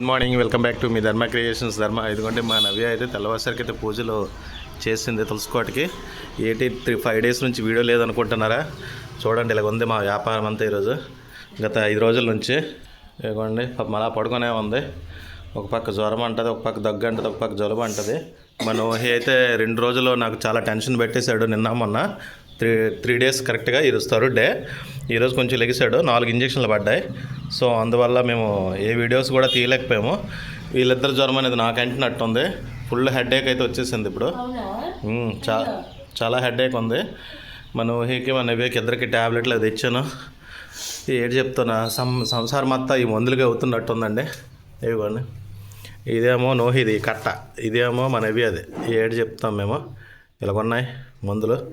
Good morning welcome back to me Dharma creations. ధర్మ ఇదిగోండి మా నవ్య అయితే తెల్లవారుసరికి అయితే పూజలు చేసింది తులసికోటకి ఎయిటీ త్రీ ఫైవ్ డేస్ నుంచి వీడియో లేదనుకుంటున్నారా? చూడండి ఇలా ఉంది మా వ్యాపారం అంతా ఈరోజు. గత ఐదు రోజుల నుంచి ఇదిగోండి మళ్ళా పడుకునే ఉంది. ఒక పక్క జ్వరం అంటుంది ఒక పక్క దగ్గు అంటుంది ఒక పక్క జలుబు అంటుంది. మన నోహి అయితే రెండు రోజులు నాకు చాలా టెన్షన్ పెట్టేశాడు నిన్న మొన్న. త్రీ త్రీ డేస్ కరెక్ట్గా ఈరోజు డే. ఈరోజు కొంచెం లెగిసాడు నాలుగు ఇంజక్షన్లు పడ్డాయి. సో అందువల్ల మేము ఏ వీడియోస్ కూడా తీయలేకపోయాము. వీళ్ళిద్దరు జ్వరం అనేది నాకు అంటినట్టుంది. ఫుల్ హెడేక్ అయితే వచ్చేసింది ఇప్పుడు. చా చాలా హెడేక్ ఉంది. మన ఊహికి మన నవ్యకి ఇద్దరికి ట్యాబ్లెట్లు అది ఇచ్చాను ఏడు చెప్తున్నా సం సంసారం అంతా ఈ మందులుగా అవుతున్నట్టుందండి. ఇవ్వండి ఇదేమో నోహిది కట్ట. ఇదేమో మన అది. ఏడు చెప్తాం మేము. ఇలాగున్నాయి మందులు.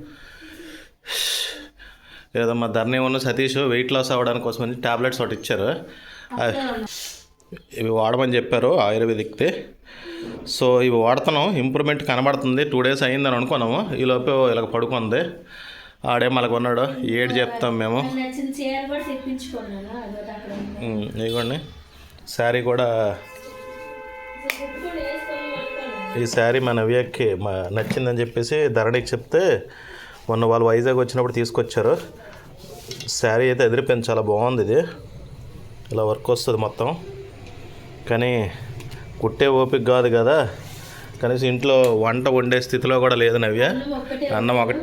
ఏదో మా ధరణి ఉన్న సతీష్ వెయిట్ లాస్ అవ్వడానికి కోసం ట్యాబ్లెట్స్ ఒకటి ఇచ్చారు. ఇవి వాడమని చెప్పారు ఆయుర్వేదిక్ది. సో ఇవి వాడుతున్నాం. ఇంప్రూవ్మెంట్ కనబడుతుంది. టూ డేస్ అయిందని అనుకున్నాము. ఈ లోపే ఇలాగ పడుకుంది. ఆడే మనకు ఉన్నాడు. ఏడు చెప్తాం మేము. ఇదిగోండి. శారీ కూడా. ఈ శారీ మన నవ్యకి మా నచ్చిందని చెప్పేసి ధరణికి చెప్తే మొన్న వాళ్ళు వైజాగ్ వచ్చినప్పుడు తీసుకొచ్చారు. శారీ అయితే ఎదిరిపోయింది చాలా బాగుంది ఇది. ఇలా వర్క్ వస్తుంది మొత్తం. కానీ కుట్టే ఓపిక కాదు కదా. కనీసం ఇంట్లో వంట వండే స్థితిలో కూడా లేదు నవ్య. అన్నం ఒకటి.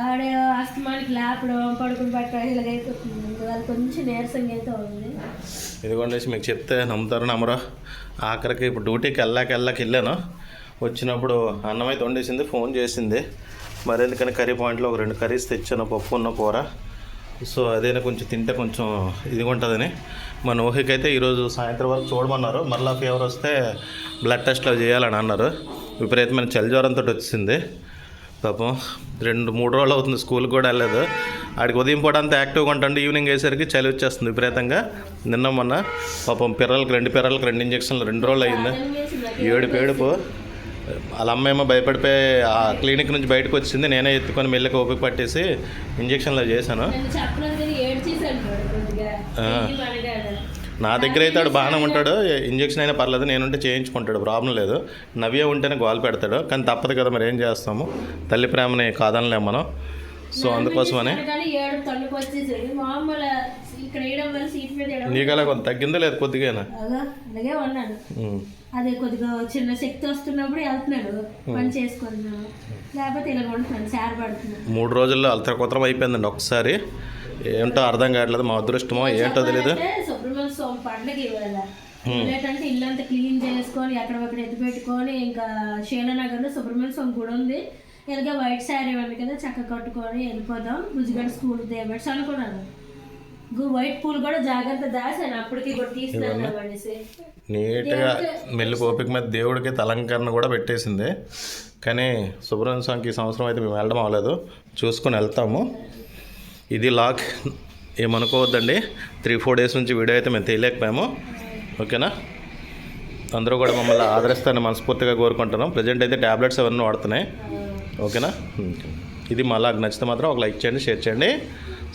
ఆడే అస్తమానికి లేపడం పడుకుని పట్టడం ఇలాగైపోతుంది అందువల్ల కొంచెం నీరసంగా అయితే ఉంది. ఇదిగోండి మీకు చెప్తే నమ్ముతారు నమ్మరు. ఆఖరికి ఇప్పుడు డ్యూటీకి వెళ్ళాక వెళ్ళాక వెళ్ళాను. వచ్చినప్పుడు అన్నం అయితే వండేసింది ఫోన్ చేసింది. మరి ఎందుకని కర్రీ పాయింట్లో ఒక రెండు కర్రీస్ తెచ్చాను పప్పు ఉన్న కూర. సో అదైనా కొంచెం తింటే కొంచెం ఇదిగా ఉంటుందని మన ఊహకైతే ఈరోజు సాయంత్రం వరకు చూడమన్నారు. మరలా ఫీవర్ వస్తే బ్లడ్ టెస్ట్లో చేయాలని అన్నారు. విపరీతమైన చలిజ్వరంతో వచ్చింది పాపం రెండు మూడు రోజులు అవుతుంది స్కూల్కి కూడా వెళ్ళలేదు. ఆడికి ఉదయం పూట అంతా యాక్టివ్గా ఉంటాండి ఈవినింగ్ అయ్యేసరికి చలి వచ్చేస్తుంది విపరీతంగా. నిన్న మొన్న పాపం పిర్రలకి రెండు పిర్రలకి రెండు ఇంజక్షన్లు రెండు రోజులు అయింది ఏడు పేడుపు వాళ్ళ అమ్మేమో భయపడిపోయి ఆ క్లినిక్ నుంచి బయటకు వచ్చింది. నేనే ఎత్తుకొని మెల్లకి ఓపిక పట్టేసి ఇంజక్షన్లు చేశాను. కొద్దిగా. నా దగ్గర అయితే ఆడు బాగానే ఉంటాడు. ఇంజక్షన్ అయినా పర్లేదు నేనుంటే చేయించుకుంటాడు ప్రాబ్లం లేదు. నవ్య ఉంటేనే గోల్ పెడతాడు కానీ తప్పదు కదా మరి ఏం చేస్తాము? తల్లి ప్రేమని కాదనలేం మనం. సో అందుకోసమని నీకు అలా కొంత తగ్గిందో లేదు కొద్దిగానా? అదే కొద్దిగా చిన్న శక్తి వస్తున్నప్పుడు వెళ్తున్నాడు. పని చేసుకుంటున్నాను లేకపోతే ఇలా ఉంటున్నాను సార్ పడుతున్నాను మూడు రోజుల్లో అల్తరకొత్తరం అయిపోయిందండి ఒకసారి. ఏంటో అర్థం కావట్లేదు మా అదృష్టమో ఏంటో తెలియదు సుబ్రహ్మణ్య స్వామి పండగ ఇవాళ. ఏంటంటే ఇల్లంతా క్లీన్ చేసుకొని ఎక్కడొక్కడ ఎత్తి పెట్టుకొని ఇంకా శీలనగర్లో సుబ్రహ్మణ్య స్వామి గుడి ఉంది. ఇలాగే వైట్ శారీ ఉంది కదా చక్క కట్టుకొని వెళ్ళిపోదాం. బుజ్జిగడ్డ స్కూల్ దేబట్స్ అనుకున్నాను వైట్ పూలు కూడా జాగ్రత్త దాసాను అప్పటికి కూడా నీట్గా మెల్లి ఓపిక మీద దేవుడికి తలంకరణ కూడా పెట్టేసింది. కానీ సుబ్రహ్మణ్య స్వామికి ఈ సంవత్సరం అయితే మేము వెళ్ళడం అవ్వలేదు. చూసుకొని వెళ్తాము. ఇది లాక్. ఏమనుకోవద్దండి? త్రీ ఫోర్ డేస్ నుంచి వీడియో అయితే మేము తెలియకపోయాము ఓకేనా? అందరూ కూడా మమ్మల్ని ఆదరిస్తారని మనస్ఫూర్తిగా కోరుకుంటున్నాం. ప్రజెంట్ అయితే ట్యాబ్లెట్స్ అవన్నీ వాడుతున్నాయి. ఓకేనా? ఇది మళ్ళా నచ్చితే మాత్రం ఒక లైక్ చేయండి షేర్ చేయండి.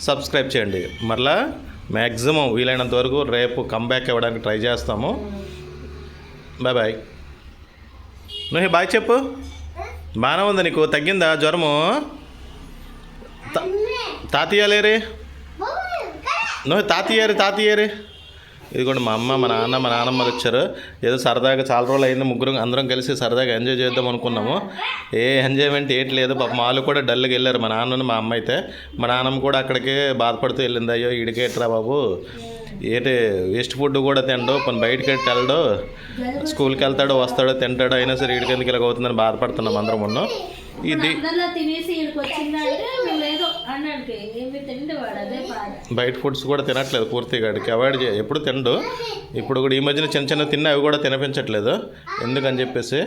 సబ్స్క్రైబ్ చేయండి. మరలా మ్యాక్సిమం వీలైనంత వరకు రేపు కంబ్యాక్ ఇవ్వడానికి ట్రై చేస్తాము. బాయ్ బాయ్ నువ్వు బాయ్ చెప్పు. బాగానే ఉంది నీకు. తగ్గిందా జ్వరము? తా- తాతయ్య లేరే? నువ్వు తాతయ్యారు తాతయ్యారు ఇదిగోండి మా అమ్మ మా నాన్న మా నాన్నమ్మ వచ్చారు. ఏదో సరదాగా చాలా రోజులు అయింది ముగ్గురు అందరం కలిసి సరదాగా ఎంజాయ్ చేద్దాం అనుకున్నాము. ఏ ఎంజాయ్మెంట్ ఏంటి లేదు పాప వాళ్ళు కూడా డల్గా వెళ్ళారు మా నాన్నను మా అమ్మ అయితే. మా నాన్నమ్మ కూడా అక్కడికే బాధపడుతూ వెళ్ళింది అయ్యో ఇడికేట్రా బాబు? ఏంటి వేస్ట్ ఫుడ్ కూడా తిండు పని బయటికి వెళ్ళడు స్కూల్కి వెళ్తాడు వస్తాడు తింటాడు అయినా సరే ఇడికి ఎందుకు ఇలాగ అవుతుందని బాధపడుతున్నాం అందరం ఉన్నాం. ఇది బయట ఫుడ్స్ కూడా తినట్లేదు పూర్తిగా అవాయిడ్ చే ఎప్పుడు తినడు ఇప్పుడు కూడా ఈ మధ్యన చిన్న చిన్న తిన్న అవి కూడా తినిపించట్లేదు. ఎందుకని చెప్పేసి?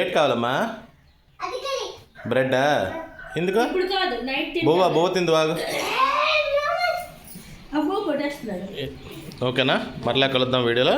ఏటి కావాలమ్మా? బ్రెడ్డా? ఎందుకు? బోవా బోవ తింది బాగు ఓకేనా? మరలా కలుద్దాం వీడియోలో.